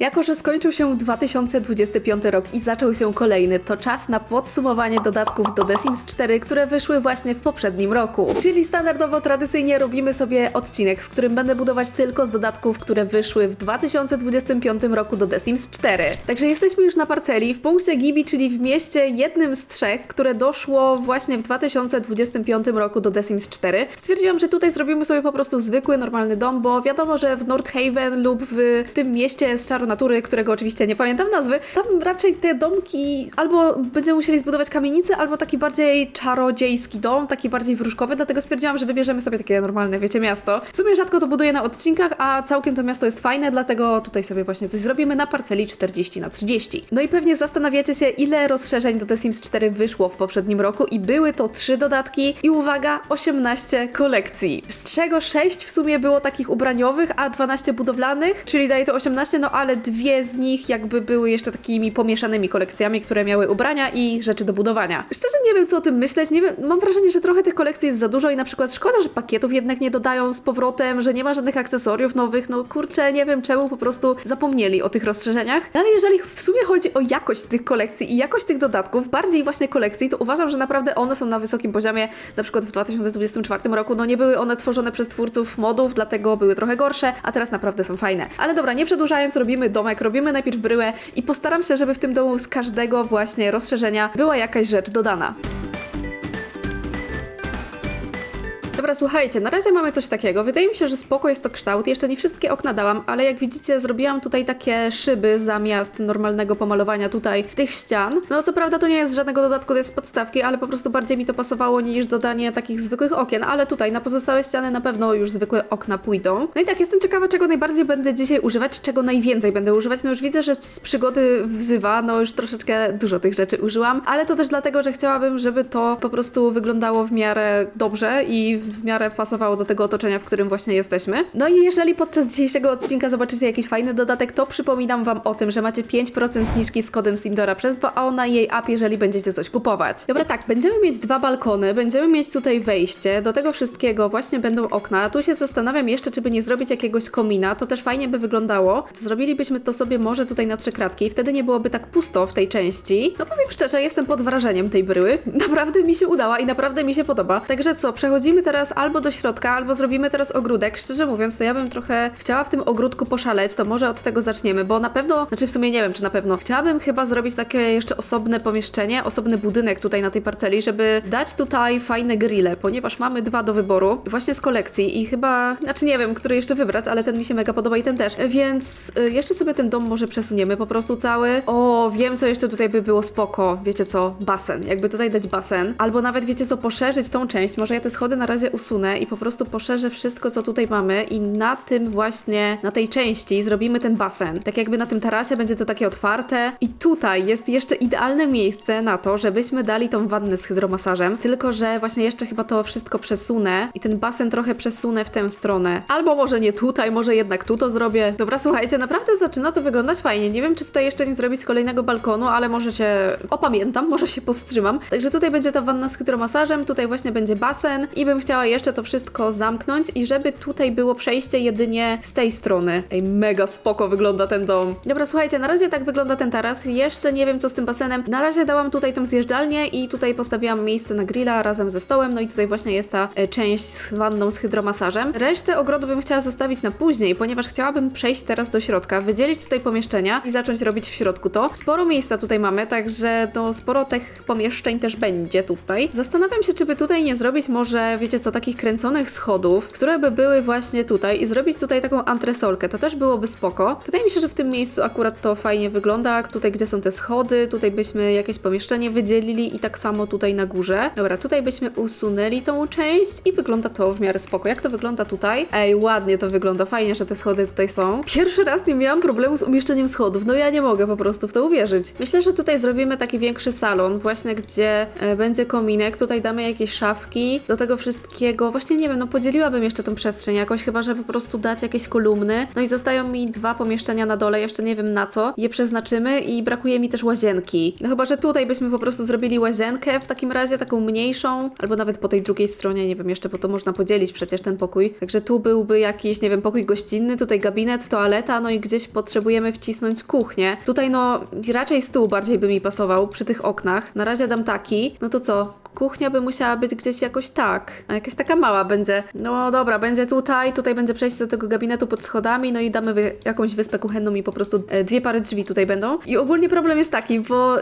Jako, że skończył się 2025 rok i zaczął się kolejny, to czas na podsumowanie dodatków do The Sims 4, które wyszły właśnie w poprzednim roku. Czyli standardowo, tradycyjnie robimy sobie odcinek, w którym będę budować tylko z dodatków, które wyszły w 2025 roku do The Sims 4. Także jesteśmy już na parceli, w punkcie Gibi, czyli w mieście jednym z trzech, które doszło właśnie w 2025 roku do The Sims 4. Stwierdziłam, że tutaj zrobimy sobie po prostu zwykły, normalny dom, bo wiadomo, że w Nordhaven lub w, w tym mieście z natury, którego oczywiście nie pamiętam nazwy, tam raczej te domki albo będziemy musieli zbudować kamienicę, albo taki bardziej czarodziejski dom, taki bardziej wróżkowy, dlatego stwierdziłam, że wybierzemy sobie takie normalne, wiecie, miasto. W sumie rzadko to buduję na odcinkach, a całkiem to miasto jest fajne, dlatego tutaj sobie właśnie coś zrobimy na parceli 40 na 30. No i pewnie zastanawiacie się, ile rozszerzeń do The Sims 4 wyszło w poprzednim roku i były to 3 dodatki i uwaga, 18 kolekcji. Z czego 6 w sumie było takich ubraniowych, a 12 budowlanych, czyli daje to 18, no ale dwie z nich jakby były jeszcze takimi pomieszanymi kolekcjami, które miały ubrania i rzeczy do budowania. Szczerze nie wiem, co o tym myśleć, nie wiem, mam wrażenie, że trochę tych kolekcji jest za dużo i na przykład szkoda, że pakietów jednak nie dodają z powrotem, że nie ma żadnych akcesoriów nowych, no kurczę, nie wiem czemu po prostu zapomnieli o tych rozszerzeniach. Ale jeżeli w sumie chodzi o jakość tych kolekcji i jakość tych dodatków, bardziej właśnie kolekcji, to uważam, że naprawdę one są na wysokim poziomie. Na przykład w 2024 roku, no nie były one tworzone przez twórców modów, dlatego były trochę gorsze, a teraz naprawdę są fajne. Ale dobra, nie przedłużając, robimy domek, robimy najpierw bryłę i postaram się, żeby w tym domu z każdego właśnie rozszerzenia była jakaś rzecz dodana. Dobra, słuchajcie, na razie mamy coś takiego. Wydaje mi się, że spoko jest to kształt. Jeszcze nie wszystkie okna dałam, ale jak widzicie, zrobiłam tutaj takie szyby zamiast normalnego pomalowania tutaj tych ścian. No co prawda to nie jest żadnego dodatku, to jest podstawki, ale po prostu bardziej mi to pasowało niż dodanie takich zwykłych okien. Ale tutaj na pozostałe ściany na pewno już zwykłe okna pójdą. No i tak, jestem ciekawa, czego najbardziej będę dzisiaj używać, czego najwięcej będę używać. No już widzę, że z przygody wzywa, no już troszeczkę dużo tych rzeczy użyłam, ale to też dlatego, że chciałabym, żeby to po prostu wyglądało w miarę dobrze i w miarę pasowało do tego otoczenia, w którym właśnie jesteśmy. No i jeżeli podczas dzisiejszego odcinka zobaczycie jakiś fajny dodatek, to przypominam Wam o tym, że macie 5% zniżki z kodem Simdora przez 2AO na jej app, jeżeli będziecie coś kupować. Dobra, tak, będziemy mieć dwa balkony, będziemy mieć tutaj wejście, do tego wszystkiego właśnie będą okna. Tu się zastanawiam jeszcze, czy by nie zrobić jakiegoś komina, to też fajnie by wyglądało. Zrobilibyśmy to sobie może tutaj na trzy kratki wtedy nie byłoby tak pusto w tej części. No powiem szczerze, jestem pod wrażeniem tej bryły. Naprawdę mi się udała i naprawdę mi się podoba. Także co, przechodzimy teraz albo do środka, albo zrobimy teraz ogródek. Szczerze mówiąc, to ja bym trochę chciała w tym ogródku poszaleć, to może od tego zaczniemy, bo na pewno, znaczy w sumie nie wiem, czy na pewno, chciałabym chyba zrobić takie jeszcze osobne pomieszczenie, osobny budynek tutaj na tej parceli, żeby dać tutaj fajne grille, ponieważ mamy dwa do wyboru, właśnie z kolekcji i chyba, znaczy nie wiem, który jeszcze wybrać, ale ten mi się mega podoba i ten też, więc y, jeszcze sobie ten dom może przesuniemy po prostu cały. O, wiem, co jeszcze tutaj by było spoko, wiecie co, basen, jakby tutaj dać basen, albo nawet wiecie co, poszerzyć tą część, może ja te schody na razie usunę i po prostu poszerzę wszystko, co tutaj mamy i na tym właśnie, na tej części zrobimy ten basen. Tak jakby na tym tarasie będzie to takie otwarte i tutaj jest jeszcze idealne miejsce na to, żebyśmy dali tą wannę z hydromasażem, tylko że właśnie jeszcze chyba to wszystko przesunę i ten basen trochę przesunę w tę stronę. Albo może nie tutaj, może jednak tu to zrobię. Dobra, słuchajcie, naprawdę zaczyna to wyglądać fajnie. Nie wiem, czy tutaj jeszcze nie zrobić kolejnego balkonu, ale może się opamiętam, może się powstrzymam. Także tutaj będzie ta wanna z hydromasażem, tutaj właśnie będzie basen i bym chciała jeszcze to wszystko zamknąć i żeby tutaj było przejście jedynie z tej strony. Ej, mega spoko wygląda ten dom. Dobra, słuchajcie, na razie tak wygląda ten taras. Jeszcze nie wiem, co z tym basenem. Na razie dałam tutaj tą zjeżdżalnię i tutaj postawiłam miejsce na grilla razem ze stołem, no i tutaj właśnie jest ta e, część z wanną z hydromasażem. Resztę ogrodu bym chciała zostawić na później, ponieważ chciałabym przejść teraz do środka, wydzielić tutaj pomieszczenia i zacząć robić w środku to. Sporo miejsca tutaj mamy, także no sporo tych pomieszczeń też będzie tutaj. Zastanawiam się, czy by tutaj nie zrobić może, wiecie co, takich kręconych schodów, które by były właśnie tutaj i zrobić tutaj taką antresolkę. To też byłoby spoko. Wydaje mi się, że w tym miejscu akurat to fajnie wygląda. Tutaj, gdzie są te schody, tutaj byśmy jakieś pomieszczenie wydzielili i tak samo tutaj na górze. Dobra, tutaj byśmy usunęli tą część i wygląda to w miarę spoko. Jak to wygląda tutaj? Ej, ładnie to wygląda. Fajnie, że te schody tutaj są. Pierwszy raz nie miałam problemu z umieszczeniem schodów. No ja nie mogę po prostu w to uwierzyć. Myślę, że tutaj zrobimy taki większy salon, właśnie gdzie e, będzie kominek. Tutaj damy jakieś szafki. Do tego wszystkiego takiego, właśnie nie wiem, no podzieliłabym jeszcze tą przestrzeń jakoś, chyba że po prostu dać jakieś kolumny. No i zostają mi dwa pomieszczenia na dole, jeszcze nie wiem na co. Je przeznaczymy i brakuje mi też łazienki. No chyba, że tutaj byśmy po prostu zrobili łazienkę w takim razie, taką mniejszą, albo nawet po tej drugiej stronie, nie wiem jeszcze, bo to można podzielić przecież ten pokój. Także tu byłby jakiś, nie wiem, pokój gościnny, tutaj gabinet, toaleta, no i gdzieś potrzebujemy wcisnąć kuchnię. Tutaj no raczej stół bardziej by mi pasował przy tych oknach. Na razie dam taki. No to co? Kuchnia by musiała być gdzieś jakoś tak. A jakaś taka mała będzie. No dobra, będzie tutaj, tutaj będzie przejście do tego gabinetu pod schodami, no i damy wy jakąś wyspę kuchenną i po prostu e, dwie pary drzwi tutaj będą. I ogólnie problem jest taki, bo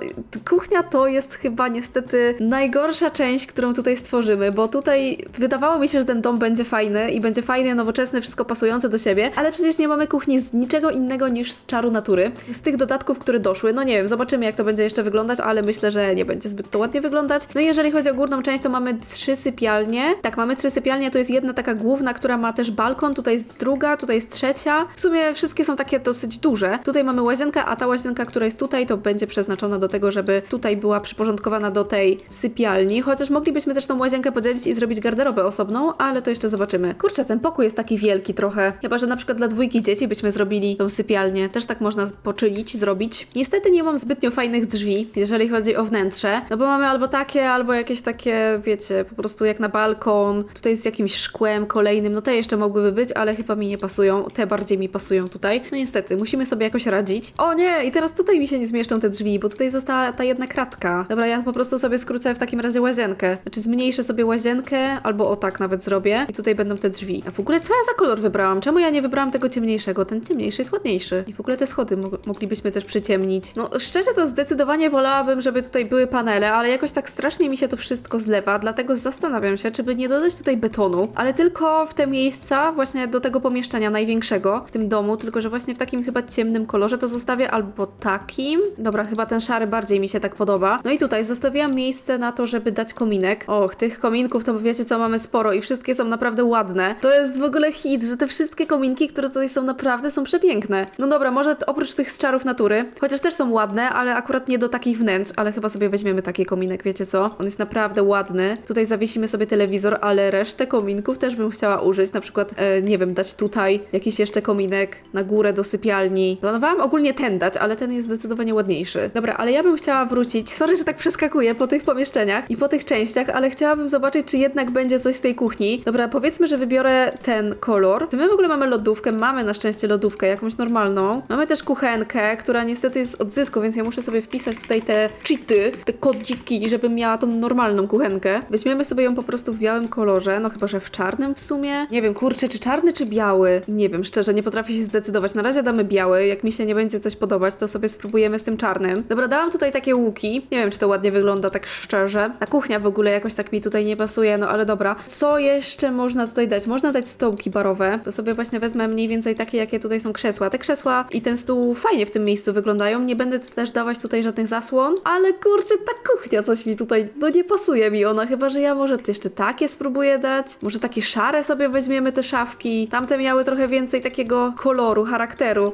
kuchnia to jest chyba niestety najgorsza część, którą tutaj stworzymy, bo tutaj wydawało mi się, że ten dom będzie fajny i będzie fajny, nowoczesny, wszystko pasujące do siebie, ale przecież nie mamy kuchni z niczego innego niż z czaru natury. Z tych dodatków, które doszły, no nie wiem, zobaczymy jak to będzie jeszcze wyglądać, ale myślę, że nie będzie zbyt to ładnie wyglądać. No i jeżeli chodzi o górną część, to mamy trzy sypialnie. Tak, mamy trzy sypialnie, to jest jedna taka główna, która ma też balkon, tutaj jest druga, tutaj jest trzecia. W sumie wszystkie są takie dosyć duże. Tutaj mamy łazienkę, a ta łazienka, która jest tutaj, to będzie przeznaczona do tego, żeby tutaj była przyporządkowana do tej sypialni. Chociaż moglibyśmy też tą łazienkę podzielić i zrobić garderobę osobną, ale to jeszcze zobaczymy. Kurczę, ten pokój jest taki wielki trochę. Chyba, że na przykład dla dwójki dzieci byśmy zrobili tą sypialnię. Też tak można poczynić, zrobić. Niestety nie mam zbytnio fajnych drzwi, jeżeli chodzi o wnętrze. No bo mamy albo takie, albo jakieś takie, wiecie, po prostu jak na balkon. Tutaj z jakimś szkłem kolejnym. No te jeszcze mogłyby być, ale chyba mi nie pasują. Te bardziej mi pasują tutaj. No niestety, musimy sobie jakoś radzić. O nie, i teraz tutaj mi się nie zmieszczą te drzwi, bo tutaj została ta jedna kratka. Dobra, ja po prostu sobie skrócę w takim razie łazienkę. Znaczy zmniejszę sobie łazienkę, albo o tak nawet zrobię. I tutaj będą te drzwi. A w ogóle co ja za kolor wybrałam? Czemu ja nie wybrałam tego ciemniejszego? Ten ciemniejszy jest ładniejszy. I w ogóle te schody mo- moglibyśmy też przyciemnić. No szczerze to zdecydowanie wolałabym, żeby tutaj były panele, ale jakoś tak strasznie mi się to wszystko zlewa, dlatego zastanawiam się, czy by nie dodać tutaj betonu, ale tylko w te miejsca, właśnie do tego pomieszczenia największego w tym domu, tylko że właśnie w takim chyba ciemnym kolorze to zostawię albo takim. Dobra, chyba ten szary bardziej mi się tak podoba. No i tutaj zostawiłam miejsce na to, żeby dać kominek. Och, tych kominków to wiecie co, mamy sporo i wszystkie są naprawdę ładne. To jest w ogóle hit, że te wszystkie kominki, które tutaj są naprawdę są przepiękne. No dobra, może oprócz tych z czarów natury, chociaż też są ładne, ale akurat nie do takich wnętrz, ale chyba sobie weźmiemy taki kominek, wiecie co? On jest naprawdę ładny. Tutaj zawiesimy sobie telewizor, ale resztę kominków też bym chciała użyć, na przykład, e, nie wiem, dać tutaj jakiś jeszcze kominek na górę do sypialni. Planowałam ogólnie ten dać, ale ten jest zdecydowanie ładniejszy. Dobra, ale ja bym chciała wrócić, sorry, że tak przeskakuję po tych pomieszczeniach i po tych częściach, ale chciałabym zobaczyć, czy jednak będzie coś z tej kuchni. Dobra, powiedzmy, że wybiorę ten kolor. Czy my w ogóle mamy lodówkę? Mamy na szczęście lodówkę, jakąś normalną. Mamy też kuchenkę, która niestety jest z odzysku, więc ja muszę sobie wpisać tutaj te cheaty, te kodziki, żebym miała tą normalną kuchenkę. Weźmiemy sobie ją po prostu w białym kolorze, no chyba, że w czarnym w sumie. Nie wiem, kurczę, czy czarny, czy biały? Nie wiem, szczerze, nie potrafię się zdecydować. Na razie damy biały, jak mi się nie będzie coś podobać, to sobie spróbujemy z tym czarnym. Dobra, dałam tutaj takie łuki. Nie wiem, czy to ładnie wygląda, tak szczerze. Ta kuchnia w ogóle jakoś tak mi tutaj nie pasuje, no ale dobra. Co jeszcze można tutaj dać? Można dać stołki barowe. To sobie właśnie wezmę mniej więcej takie, jakie tutaj są krzesła. Te krzesła i ten stół fajnie w tym miejscu wyglądają. Nie będę też dawać tutaj żadnych zasłon, ale kurczę, ta kuchnia coś mi tutaj, no nie pasuje mi ona, chyba że ja może jeszcze takie spróbuję dać. Może takie szare sobie weźmiemy te szafki. Tamte miały trochę więcej takiego koloru, charakteru.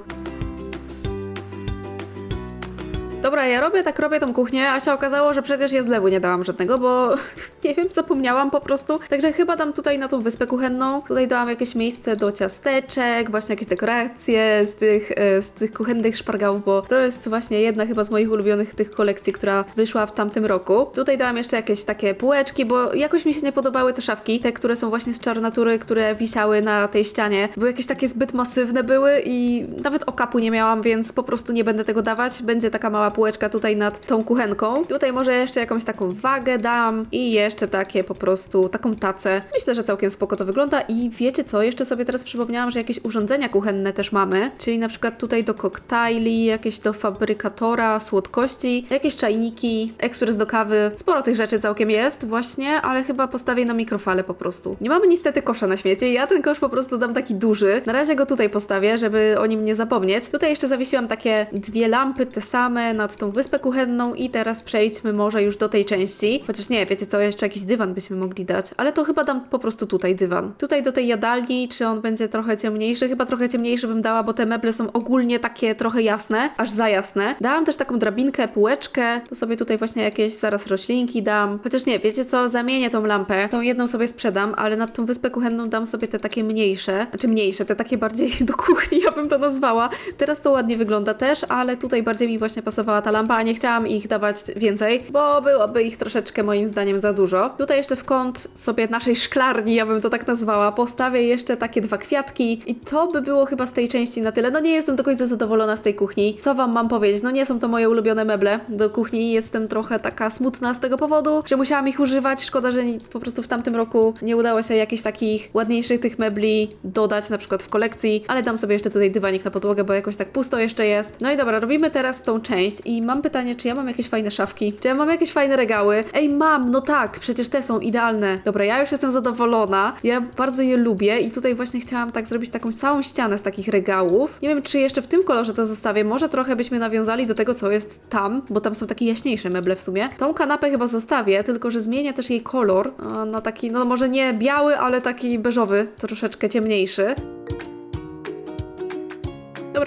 Dobra, ja robię tak, robię tą kuchnię, a się okazało, że przecież ja zlewu nie dałam żadnego, bo nie wiem, zapomniałam po prostu. Także chyba dam tutaj na tą wyspę kuchenną. Tutaj dałam jakieś miejsce do ciasteczek, właśnie jakieś dekoracje z tych, e, z tych kuchennych szpargałów, bo to jest właśnie jedna chyba z moich ulubionych tych kolekcji, która wyszła w tamtym roku. Tutaj dałam jeszcze jakieś takie półeczki, bo jakoś mi się nie podobały te szafki, te, które są właśnie z czarnatury, które wisiały na tej ścianie. Były jakieś takie zbyt masywne były i nawet okapu nie miałam, więc po prostu nie będę tego dawać. Będzie taka mała półeczka tutaj nad tą kuchenką. Tutaj może jeszcze jakąś taką wagę dam i jeszcze takie po prostu, taką tacę. Myślę, że całkiem spoko to wygląda i wiecie co, jeszcze sobie teraz przypomniałam, że jakieś urządzenia kuchenne też mamy, czyli na przykład tutaj do koktajli, jakieś do fabrykatora, słodkości, jakieś czajniki, ekspres do kawy. Sporo tych rzeczy całkiem jest właśnie, ale chyba postawię na mikrofale po prostu. Nie mamy niestety kosza na śmiecie, ja ten kosz po prostu dam taki duży. Na razie go tutaj postawię, żeby o nim nie zapomnieć. Tutaj jeszcze zawiesiłam takie dwie lampy, te same, nad tą wyspę kuchenną i teraz przejdźmy może już do tej części. Chociaż nie, wiecie co, jeszcze jakiś dywan byśmy mogli dać, ale to chyba dam po prostu tutaj dywan. Tutaj do tej jadalni, czy on będzie trochę ciemniejszy? Chyba trochę ciemniejszy bym dała, bo te meble są ogólnie takie trochę jasne, aż za jasne. Dałam też taką drabinkę, półeczkę, to sobie tutaj właśnie jakieś zaraz roślinki dam. Chociaż nie, wiecie co, zamienię tą lampę, tą jedną sobie sprzedam, ale nad tą wyspę kuchenną dam sobie te takie mniejsze, znaczy mniejsze, te takie bardziej do kuchni, ja bym to nazwała. Teraz to ładnie wygląda też, ale tutaj bardziej mi właśnie ta lampa, a nie chciałam ich dawać więcej, bo byłoby ich troszeczkę moim zdaniem za dużo. Tutaj jeszcze w kąt sobie naszej szklarni, ja bym to tak nazwała, postawię jeszcze takie dwa kwiatki i to by było chyba z tej części na tyle. No nie jestem do końca zadowolona z tej kuchni. Co wam mam powiedzieć? No nie są to moje ulubione meble do kuchni. Jestem trochę taka smutna z tego powodu, że musiałam ich używać. Szkoda, że po prostu w tamtym roku nie udało się jakichś takich ładniejszych tych mebli dodać, na przykład w kolekcji, ale dam sobie jeszcze tutaj dywanik na podłogę, bo jakoś tak pusto jeszcze jest. No i dobra, robimy teraz tą część i mam pytanie, czy ja mam jakieś fajne szafki? Czy ja mam jakieś fajne regały? Ej, mam, no tak, przecież te są idealne. Dobra, ja już jestem zadowolona. Ja bardzo je lubię i tutaj właśnie chciałam tak zrobić taką całą ścianę z takich regałów. Nie wiem, czy jeszcze w tym kolorze to zostawię. Może trochę byśmy nawiązali do tego, co jest tam, bo tam są takie jaśniejsze meble w sumie. Tą kanapę chyba zostawię, tylko że zmienię też jej kolor a, na taki, no może nie biały, ale taki beżowy, troszeczkę ciemniejszy.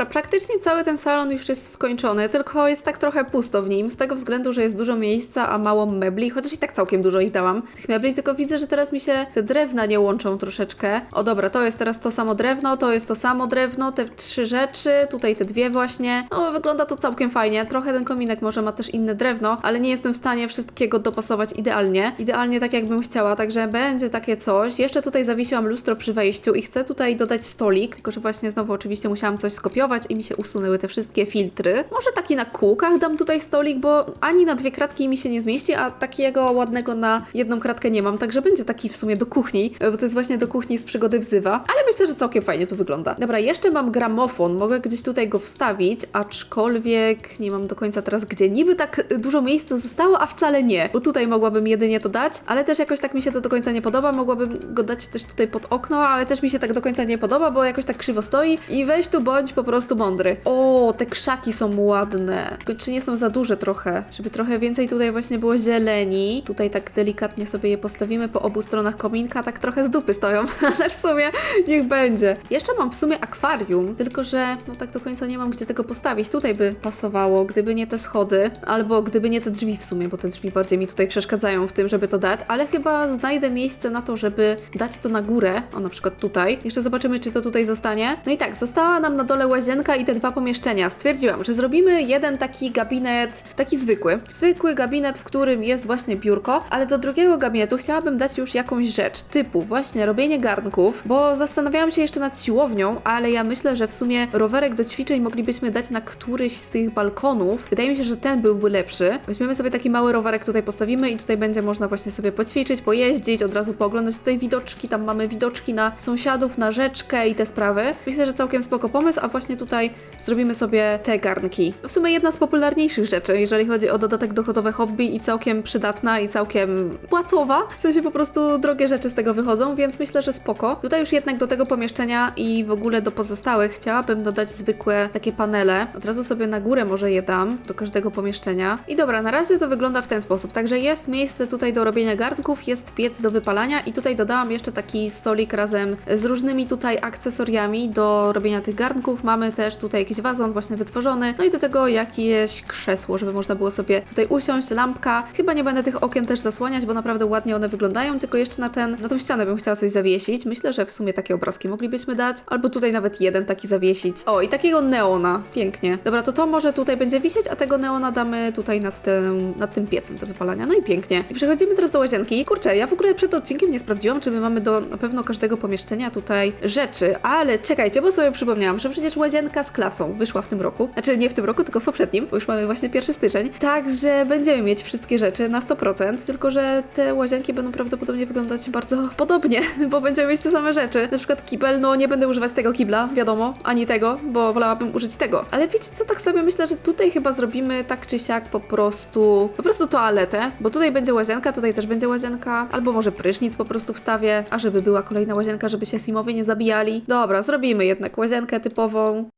Praktycznie cały ten salon już jest skończony, tylko jest tak trochę pusto w nim, z tego względu, że jest dużo miejsca, a mało mebli, chociaż i tak całkiem dużo ich dałam. Tych mebli, tylko widzę, że teraz mi się te drewna nie łączą troszeczkę. O dobra, to jest teraz to samo drewno, to jest to samo drewno, te trzy rzeczy, tutaj te dwie właśnie. No, wygląda to całkiem fajnie. Trochę ten kominek może ma też inne drewno, ale nie jestem w stanie wszystkiego dopasować idealnie. Idealnie tak, jakbym chciała, także będzie takie coś. Jeszcze tutaj zawiesiłam lustro przy wejściu i chcę tutaj dodać stolik, tylko że właśnie znowu oczywiście musiałam coś skopiować i mi się usunęły te wszystkie filtry. Może taki na kółkach dam tutaj stolik, bo ani na dwie kratki mi się nie zmieści, a takiego ładnego na jedną kratkę nie mam, także będzie taki w sumie do kuchni, bo to jest właśnie do kuchni z przygody wzywa, ale myślę, że całkiem fajnie to wygląda. Dobra, jeszcze mam gramofon, mogę gdzieś tutaj go wstawić, aczkolwiek nie mam do końca teraz gdzie. Niby tak dużo miejsca zostało, a wcale nie, bo tutaj mogłabym jedynie to dać, ale też jakoś tak mi się to do końca nie podoba, mogłabym go dać też tutaj pod okno, ale też mi się tak do końca nie podoba, bo jakoś tak krzywo stoi i weź tu bądź po prostu mądry. O, te krzaki są ładne. Czy nie są za duże trochę? Żeby trochę więcej tutaj właśnie było zieleni. Tutaj tak delikatnie sobie je postawimy po obu stronach kominka, tak trochę z dupy stoją, ale w sumie niech będzie. Jeszcze mam w sumie akwarium, tylko że no tak do końca nie mam gdzie tego postawić. Tutaj by pasowało, gdyby nie te schody, albo gdyby nie te drzwi w sumie, bo te drzwi bardziej mi tutaj przeszkadzają w tym, żeby to dać, ale chyba znajdę miejsce na to, żeby dać to na górę, o na przykład tutaj. Jeszcze zobaczymy, czy to tutaj zostanie. No i tak, została nam na dole łazienka i te dwa pomieszczenia. Stwierdziłam, że zrobimy jeden taki gabinet, taki zwykły. Zwykły gabinet, w którym jest właśnie biurko, ale do drugiego gabinetu chciałabym dać już jakąś rzecz, typu właśnie robienie garnków, bo zastanawiałam się jeszcze nad siłownią, ale ja myślę, że w sumie rowerek do ćwiczeń moglibyśmy dać na któryś z tych balkonów. Wydaje mi się, że ten byłby lepszy. Weźmiemy sobie taki mały rowerek tutaj postawimy i tutaj będzie można właśnie sobie poćwiczyć, pojeździć, od razu pooglądać tutaj widoczki, tam mamy widoczki na sąsiadów, na rzeczkę i te sprawy. Myślę, że całkiem spoko pomysł, a właśnie tutaj zrobimy sobie te garnki. W sumie jedna z popularniejszych rzeczy, jeżeli chodzi o dodatek dochodowe hobby i całkiem przydatna i całkiem płacowa. W sensie po prostu drogie rzeczy z tego wychodzą, więc myślę, że spoko. Tutaj już jednak do tego pomieszczenia i w ogóle do pozostałych chciałabym dodać zwykłe takie panele. Od razu sobie na górę może je dam do każdego pomieszczenia. I dobra, na razie to wygląda w ten sposób. Także jest miejsce tutaj do robienia garnków, jest piec do wypalania i tutaj dodałam jeszcze taki stolik razem z różnymi tutaj akcesoriami do robienia tych garnków. Mamy też tutaj jakiś wazon właśnie wytworzony, no i do tego jakieś krzesło, żeby można było sobie tutaj usiąść, lampka. Chyba nie będę tych okien też zasłaniać, bo naprawdę ładnie one wyglądają, tylko jeszcze na ten, na tą ścianę bym chciała coś zawiesić. Myślę, że w sumie takie obrazki moglibyśmy dać, albo tutaj nawet jeden taki zawiesić. O, i takiego neona. Pięknie. Dobra, to to może tutaj będzie wisieć, a tego neona damy tutaj nad, tym, nad tym piecem do wypalania. No i pięknie. I przechodzimy teraz do łazienki. Kurczę, ja w ogóle przed odcinkiem nie sprawdziłam, czy my mamy do na pewno każdego pomieszczenia tutaj rzeczy, ale czekajcie, bo sobie przypomniałam, że przecież łazienka z klasą wyszła w tym roku. Znaczy nie w tym roku, tylko w poprzednim, bo już mamy właśnie pierwszy styczeń. Także będziemy mieć wszystkie rzeczy na 100%, tylko że te łazienki będą prawdopodobnie wyglądać bardzo podobnie, bo będziemy mieć te same rzeczy. Na przykład kibel, no nie będę używać tego kibla, wiadomo, ani tego, bo wolałabym użyć tego. Ale wiecie co, tak sobie myślę, że tutaj chyba zrobimy tak czy siak po prostu, po prostu toaletę, bo tutaj będzie łazienka, tutaj też będzie łazienka, albo może prysznic po prostu wstawię, a żeby była kolejna łazienka, żeby się Simowie nie zabijali. Dobra, zrobimy jednak łazienkę typową.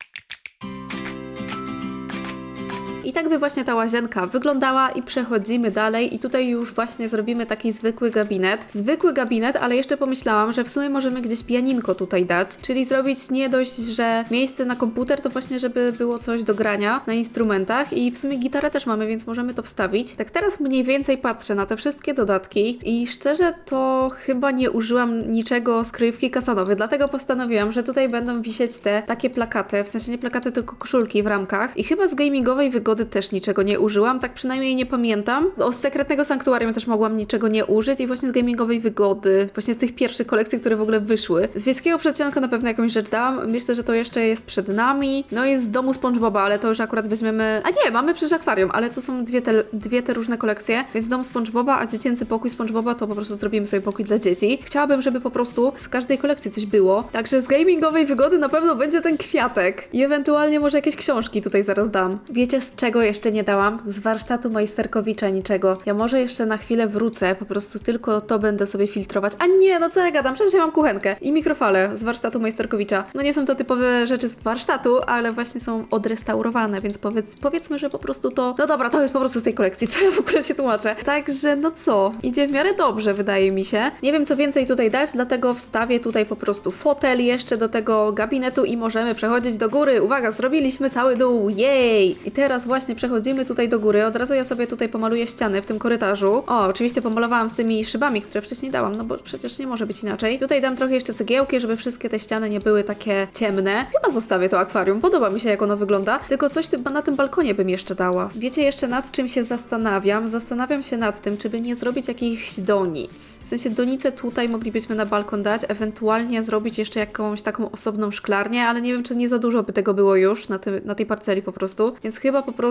Tak by właśnie ta łazienka wyglądała i przechodzimy dalej. I tutaj już właśnie zrobimy taki zwykły gabinet. Zwykły gabinet, ale jeszcze pomyślałam, że w sumie możemy gdzieś pianinko tutaj dać, czyli zrobić nie dość, że miejsce na komputer, to właśnie żeby było coś do grania na instrumentach. I w sumie gitarę też mamy, więc możemy to wstawić. Tak teraz mniej więcej patrzę na te wszystkie dodatki. I szczerze to chyba nie użyłam niczego z kryjówki kasanowej, dlatego postanowiłam, że tutaj będą wisieć te takie plakaty, w sensie nie plakaty, tylko koszulki w ramkach. I chyba z gamingowej wygody też niczego nie użyłam, tak przynajmniej nie pamiętam. O sekretnego sanktuarium też mogłam niczego nie użyć i właśnie z gamingowej wygody, właśnie z tych pierwszych kolekcji, które w ogóle wyszły. Z wiejskiego przedsionka na pewno jakąś rzecz dałam, myślę, że to jeszcze jest przed nami. No i z domu SpongeBoba, ale to już akurat weźmiemy... A nie, mamy przecież akwarium, ale tu są dwie te, dwie te różne kolekcje, więc dom SpongeBoba, a dziecięcy pokój SpongeBoba to po prostu zrobimy sobie pokój dla dzieci. Chciałabym, żeby po prostu z każdej kolekcji coś było. Także z gamingowej wygody na pewno będzie ten kwiatek. I ewentualnie może jakieś książki tutaj zaraz dam. Wiecie z czego jeszcze nie dałam? Z warsztatu majsterkowicza niczego. Ja może jeszcze na chwilę wrócę, po prostu tylko to będę sobie filtrować. A nie, no co ja gadam? Przecież ja mam kuchenkę i mikrofalę z warsztatu majsterkowicza. No nie są to typowe rzeczy z warsztatu, ale właśnie są odrestaurowane, więc powiedz, powiedzmy, że po prostu to... No dobra, to jest po prostu z tej kolekcji, co ja w ogóle się tłumaczę. Także no co? Idzie w miarę dobrze, wydaje mi się. Nie wiem, co więcej tutaj dać, dlatego wstawię tutaj po prostu fotel jeszcze do tego gabinetu i możemy przechodzić do góry. Uwaga, zrobiliśmy cały dół, jej! I teraz właśnie przechodzimy tutaj do góry. Od razu ja sobie tutaj pomaluję ściany w tym korytarzu. O, oczywiście pomalowałam z tymi szybami, które wcześniej dałam, no bo przecież nie może być inaczej. Tutaj dam trochę jeszcze cegiełki, żeby wszystkie te ściany nie były takie ciemne. Chyba zostawię to akwarium, podoba mi się jak ono wygląda, tylko coś na tym balkonie bym jeszcze dała. Wiecie jeszcze nad czym się zastanawiam? Zastanawiam się nad tym, czy by nie zrobić jakichś donic. W sensie donice tutaj moglibyśmy na balkon dać, ewentualnie zrobić jeszcze jakąś taką osobną szklarnię, ale nie wiem, czy nie za dużo by tego było już na, tym, na tej parceli po prostu. Więc chyba po prostu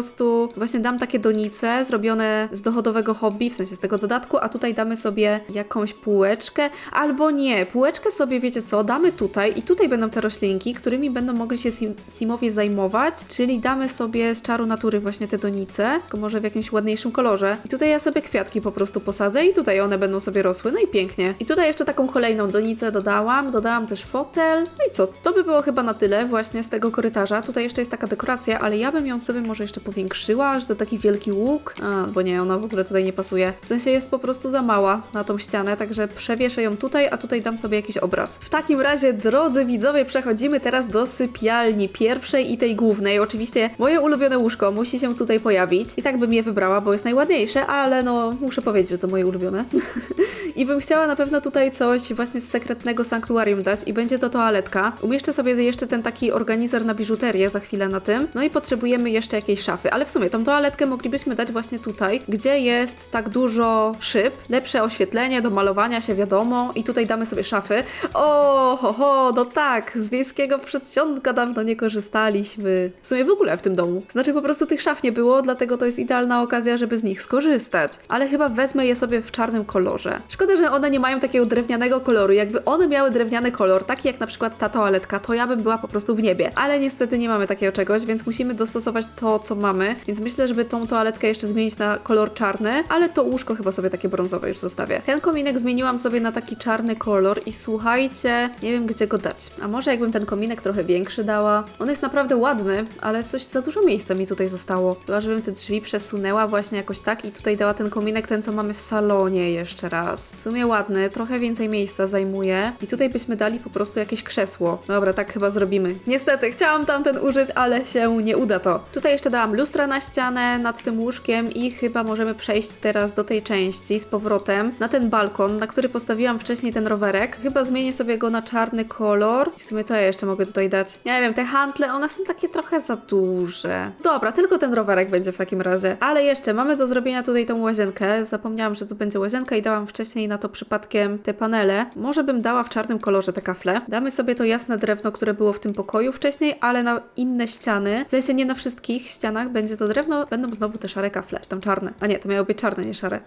właśnie dam takie donice zrobione z dochodowego hobby, w sensie z tego dodatku, a tutaj damy sobie jakąś półeczkę, albo nie, półeczkę sobie, wiecie co, damy tutaj i tutaj będą te roślinki, którymi będą mogli się sim simowie zajmować, czyli damy sobie z czaru natury właśnie te donice, tylko może w jakimś ładniejszym kolorze. I tutaj ja sobie kwiatki po prostu posadzę i tutaj one będą sobie rosły, no i pięknie. I tutaj jeszcze taką kolejną donicę dodałam, dodałam też fotel, no i co, to by było chyba na tyle właśnie z tego korytarza. Tutaj jeszcze jest taka dekoracja, ale ja bym ją sobie może jeszcze powiększyła, aż za taki wielki łuk, albo nie, ona w ogóle tutaj nie pasuje. W sensie jest po prostu za mała na tą ścianę, także przewieszę ją tutaj, a tutaj dam sobie jakiś obraz. W takim razie, drodzy widzowie, przechodzimy teraz do sypialni pierwszej i tej głównej. Oczywiście moje ulubione łóżko musi się tutaj pojawić. I tak bym je wybrała, bo jest najładniejsze, ale no muszę powiedzieć, że to moje ulubione. I bym chciała na pewno tutaj coś właśnie z sekretnego sanktuarium dać i będzie to toaletka. Umieszczę sobie jeszcze ten taki organizer na biżuterię za chwilę na tym. No i potrzebujemy jeszcze jakiejś szafy, ale w sumie tą toaletkę moglibyśmy dać właśnie tutaj, gdzie jest tak dużo szyb, lepsze oświetlenie do malowania się, wiadomo. I tutaj damy sobie szafy. O, ho, ho, no tak, z wiejskiego przedsionka dawno nie korzystaliśmy. W sumie w ogóle w tym domu. Znaczy po prostu tych szaf nie było, dlatego to jest idealna okazja, żeby z nich skorzystać. Ale chyba wezmę je sobie w czarnym kolorze. Szkoda, że one nie mają takiego drewnianego koloru. Jakby one miały drewniany kolor, taki jak na przykład ta toaletka, to ja bym była po prostu w niebie. Ale niestety nie mamy takiego czegoś, więc musimy dostosować to, co mamy. Więc myślę, żeby tą toaletkę jeszcze zmienić na kolor czarny, ale to łóżko chyba sobie takie brązowe już zostawię. Ten kominek zmieniłam sobie na taki czarny kolor i słuchajcie, nie wiem gdzie go dać. A może jakbym ten kominek trochę większy dała? On jest naprawdę ładny, ale coś za dużo miejsca mi tutaj zostało. Chyba, żebym te drzwi przesunęła właśnie jakoś tak i tutaj dała ten kominek, ten co mamy w salonie jeszcze raz. W sumie ładny, trochę więcej miejsca zajmuje i tutaj byśmy dali po prostu jakieś krzesło. Dobra, tak chyba zrobimy. Niestety, chciałam tamten użyć, ale się nie uda to. Tutaj jeszcze dałam lustra na ścianę nad tym łóżkiem i chyba możemy przejść teraz do tej części z powrotem na ten balkon, na który postawiłam wcześniej ten rowerek. Chyba zmienię sobie go na czarny kolor. W sumie co ja jeszcze mogę tutaj dać? Nie wiem, te hantle, one są takie trochę za duże. Dobra, tylko ten rowerek będzie w takim razie. Ale jeszcze mamy do zrobienia tutaj tą łazienkę. Zapomniałam, że tu będzie łazienka i dałam wcześniej na to przypadkiem te panele. Może bym dała w czarnym kolorze te kafle. Damy sobie to jasne drewno, które było w tym pokoju wcześniej, ale na inne ściany, w sensie nie na wszystkich ścianach będzie to drewno, będą znowu te szare kafle, czy tam czarne. A nie, to miały być czarne, nie szare.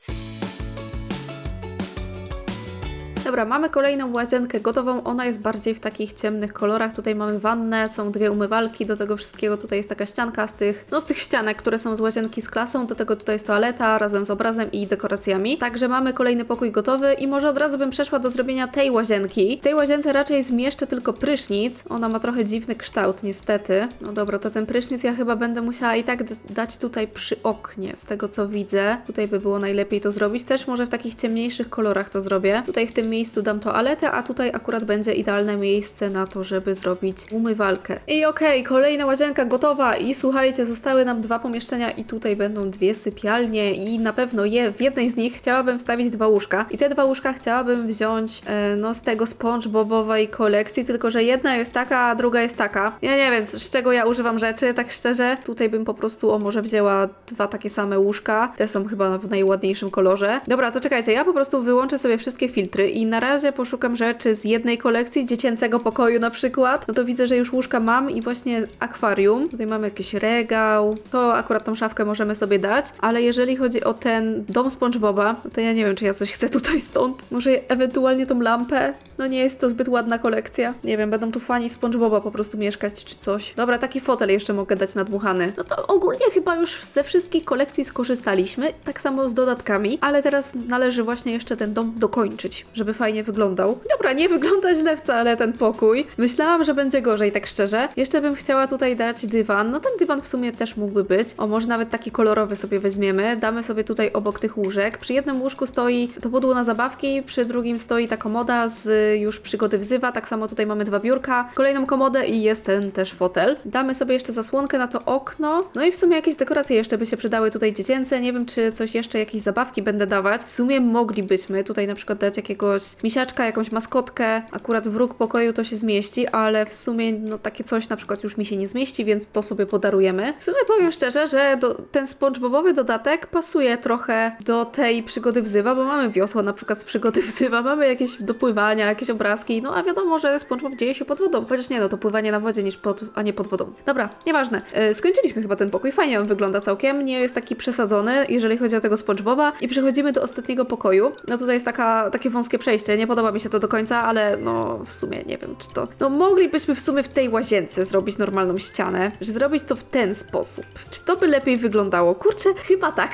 Dobra, mamy kolejną łazienkę gotową. Ona jest bardziej w takich ciemnych kolorach. Tutaj mamy wannę, są dwie umywalki. Do tego wszystkiego tutaj jest taka ścianka z tych, no z tych ścianek, które są z łazienki z klasą. Do tego tutaj jest toaleta razem z obrazem i dekoracjami. Także mamy kolejny pokój gotowy i może od razu bym przeszła do zrobienia tej łazienki. W tej łazience raczej zmieszczę tylko prysznic. Ona ma trochę dziwny kształt, niestety. No dobra, to ten prysznic ja chyba będę musiała i tak dać tutaj przy oknie, z tego co widzę. Tutaj by było najlepiej to zrobić. Też może w takich ciemniejszych kolorach to zrobię. Tutaj w tym miejscu dam toaletę, a tutaj akurat będzie idealne miejsce na to, żeby zrobić umywalkę. I okej, kolejna łazienka gotowa i słuchajcie, zostały nam dwa pomieszczenia i tutaj będą dwie sypialnie i na pewno je, w jednej z nich chciałabym wstawić dwa łóżka. I te dwa łóżka chciałabym wziąć e, no z tego SpongeBobowej kolekcji, tylko że jedna jest taka, a druga jest taka. Ja nie wiem, z czego ja używam rzeczy, tak szczerze. Tutaj bym po prostu, o może wzięła dwa takie same łóżka. Te są chyba w najładniejszym kolorze. Dobra, to czekajcie, ja po prostu wyłączę sobie wszystkie filtry i na razie poszukam rzeczy z jednej kolekcji, dziecięcego pokoju na przykład. No to widzę, że już łóżka mam i właśnie akwarium. Tutaj mamy jakiś regał. To akurat tą szafkę możemy sobie dać, ale jeżeli chodzi o ten dom SpongeBoba, to ja nie wiem, czy ja coś chcę tutaj stąd. Może ewentualnie tą lampę? No nie jest to zbyt ładna kolekcja. Nie wiem, będą tu fani SpongeBoba po prostu mieszkać czy coś. Dobra, taki fotel jeszcze mogę dać nadmuchany. No to ogólnie chyba już ze wszystkich kolekcji skorzystaliśmy, tak samo z dodatkami, ale teraz należy właśnie jeszcze ten dom dokończyć, żeby fajnie wyglądał. Dobra, nie wygląda źle wcale ten pokój. Myślałam, że będzie gorzej, tak szczerze. Jeszcze bym chciała tutaj dać dywan. No ten dywan w sumie też mógłby być. O, może nawet taki kolorowy sobie weźmiemy. Damy sobie tutaj obok tych łóżek. Przy jednym łóżku stoi to pudło na zabawki, przy drugim stoi ta komoda z y, już przygody wzywa. Tak samo tutaj mamy dwa biurka, kolejną komodę i jest ten też fotel. Damy sobie jeszcze zasłonkę na to okno. No i w sumie jakieś dekoracje jeszcze by się przydały tutaj dziecięce. Nie wiem, czy coś jeszcze, jakieś zabawki będę dawać. W sumie moglibyśmy tutaj na przykład dać jakiegoś misiaczka, jakąś maskotkę. Akurat w róg pokoju to się zmieści, ale w sumie no takie coś na przykład już mi się nie zmieści, więc to sobie podarujemy. W sumie powiem szczerze, że do, ten SpongeBobowy dodatek pasuje trochę do tej przygody wzywa, bo mamy wiosło na przykład z przygody wzywa, mamy jakieś dopływania, jakieś obrazki, no a wiadomo, że SpongeBob dzieje się pod wodą. Chociaż nie, no to pływanie na wodzie niż pod, a nie pod wodą. Dobra, nieważne. E, skończyliśmy chyba ten pokój, fajnie on wygląda całkiem, nie jest taki przesadzony, jeżeli chodzi o tego SpongeBoba i przechodzimy do ostatniego pokoju. No tutaj jest taka, takie wąskie przejście, nie podoba mi się to do końca, ale no w sumie nie wiem, czy to... No moglibyśmy w sumie w tej łazience zrobić normalną ścianę, że zrobić to w ten sposób. Czy to by lepiej wyglądało? Kurczę, chyba tak.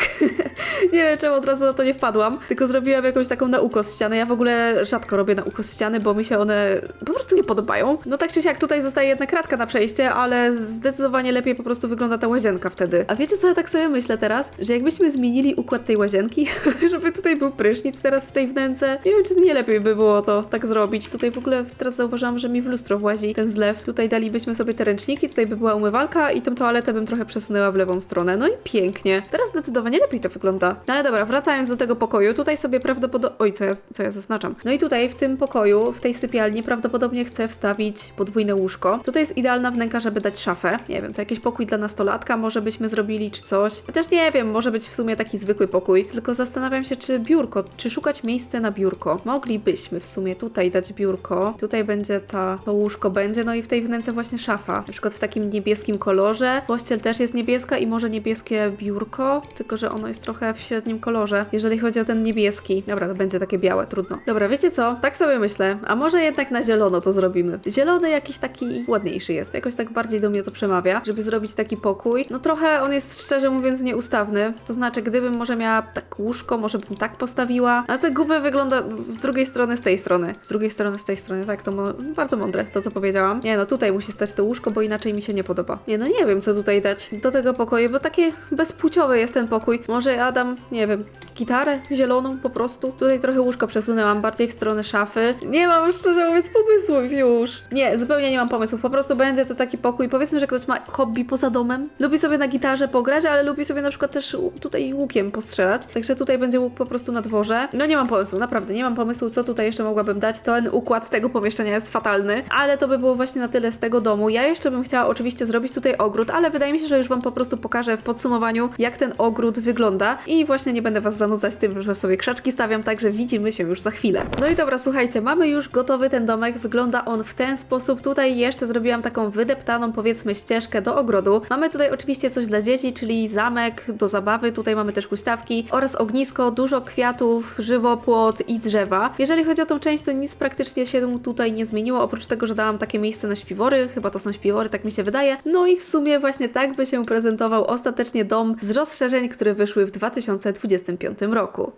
nie wiem, czemu od razu na to nie wpadłam, tylko zrobiłam jakąś taką na ukos ścianę. Ja w ogóle rzadko robię na ukos ściany, bo mi się one po prostu nie podobają. No tak czy siak, tutaj zostaje jedna kratka na przejście, ale zdecydowanie lepiej po prostu wygląda ta łazienka wtedy. A wiecie co, ja tak sobie myślę teraz, że jakbyśmy zmienili układ tej łazienki, żeby tutaj był prysznic teraz w tej wnęce, nie wiem, czy nie lepiej by było to tak zrobić. Tutaj w ogóle teraz zauważyłam, że mi w lustro włazi ten zlew. Tutaj dalibyśmy sobie te ręczniki, tutaj by była umywalka i tą toaletę bym trochę przesunęła w lewą stronę. No i pięknie. Teraz zdecydowanie lepiej to wygląda. No ale dobra, wracając do tego pokoju, tutaj sobie prawdopodobnie... Oj, co ja, co ja zaznaczam? No i tutaj w tym pokoju, w tej sypialni prawdopodobnie chcę wstawić podwójne łóżko. Tutaj jest idealna wnęka, żeby dać szafę. Nie wiem, to jakiś pokój dla nastolatka może byśmy zrobili, czy coś. Chociaż nie wiem, może być w sumie taki zwykły pokój. Tylko zastanawiam się, czy biurko, czy szukać miejsca na biurko. Moglibyśmy w sumie tutaj dać biurko. Tutaj będzie ta, to łóżko będzie, no i w tej wnęce właśnie szafa. Na przykład w takim niebieskim kolorze. Pościel też jest niebieska i może niebieskie biurko, tylko że ono jest trochę w średnim kolorze, jeżeli chodzi o ten niebieski. Dobra, to będzie takie białe, trudno. Dobra, wiecie co? Tak sobie myślę, a może jednak na zielono to zrobimy. Zielony jakiś taki ładniejszy jest, jakoś tak bardziej do mnie to przemawia, żeby zrobić taki pokój. No trochę on jest szczerze mówiąc nieustawny, to znaczy gdybym może miała tak łóżko, może bym tak postawiła, a te gubę wygląda drugiej strony, z tej strony. Z drugiej strony, z tej strony, tak, to bardzo mądre, to co powiedziałam. Nie no, tutaj musi stać to łóżko, bo inaczej mi się nie podoba. Nie no, nie wiem co tutaj dać do tego pokoju, bo takie bezpłciowy jest ten pokój. Może ja dam, nie wiem, gitarę zieloną po prostu. Tutaj trochę łóżko przesunęłam bardziej w stronę szafy. Nie mam szczerze mówiąc pomysłów już. Nie, zupełnie nie mam pomysłów. Po prostu będzie to taki pokój. Powiedzmy, że ktoś ma hobby poza domem. Lubi sobie na gitarze pograć, ale lubi sobie na przykład też tutaj łukiem postrzelać. Także tutaj będzie łuk po prostu na dworze. No nie mam pomysłu, naprawdę nie mam pomysłu, co tutaj jeszcze mogłabym dać. Ten układ tego pomieszczenia jest fatalny, ale to by było właśnie na tyle z tego domu. Ja jeszcze bym chciała oczywiście zrobić tutaj ogród, ale wydaje mi się, że już Wam po prostu pokażę w podsumowaniu, jak ten ogród wygląda i właśnie nie będę Was zanudzać tym, że sobie krzaczki stawiam, także widzimy się już za chwilę. No i dobra, słuchajcie, mamy już gotowy ten domek, wygląda on w ten sposób. Tutaj jeszcze zrobiłam taką wydeptaną, powiedzmy, ścieżkę do ogrodu. Mamy tutaj oczywiście coś dla dzieci, czyli zamek do zabawy, tutaj mamy też huśtawki oraz ognisko, dużo kwiatów, żywopłot i drzewa. Jeżeli chodzi o tą część, to nic praktycznie się tutaj nie zmieniło, oprócz tego, że dałam takie miejsce na śpiwory, chyba to są śpiwory, tak mi się wydaje. No i w sumie właśnie tak by się prezentował ostatecznie dom z rozszerzeń, które wyszły w 2025 roku.